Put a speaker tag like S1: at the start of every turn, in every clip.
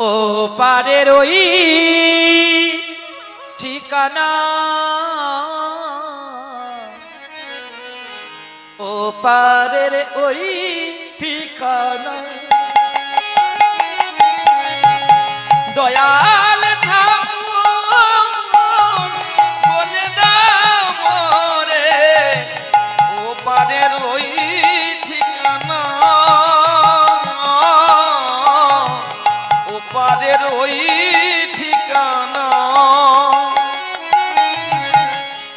S1: ও পারে রই ঠিকানা। ও পারের ওই ঠিকানা। দয়াল ওই ঠিকানা।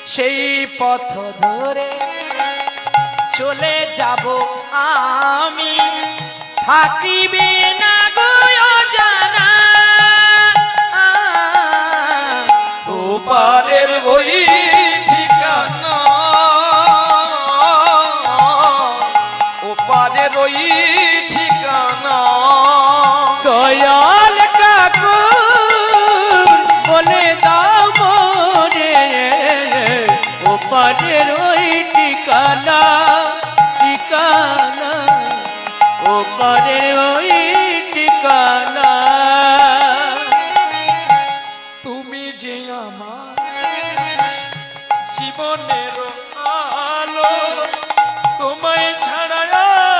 S1: সেই পথ ধরে চলে যাব আমি। থাকিবে না গো জানা
S2: ওপারের ওই ঠিকানা। ওপারের ওই ঠিকানা।
S1: দয়াল ওপারের ওই ঠিকানা ঠিকানা ও ওপারের ওই ঠিকানা। তুমি যে আমার জীবনের আলো, তোমায় ছাড়া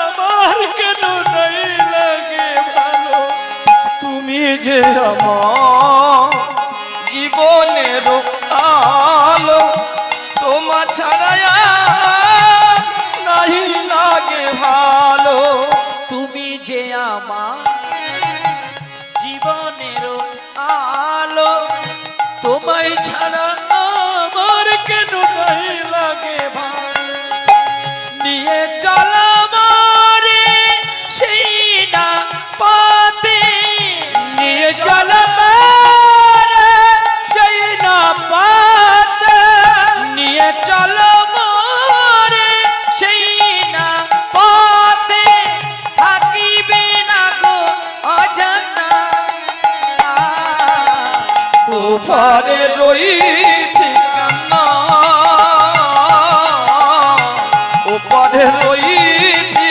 S1: আমার কেন নাই লাগে ভালো? তুমি যে আমার আমার ঘরে রইছি কান্না। ও পরে রইছি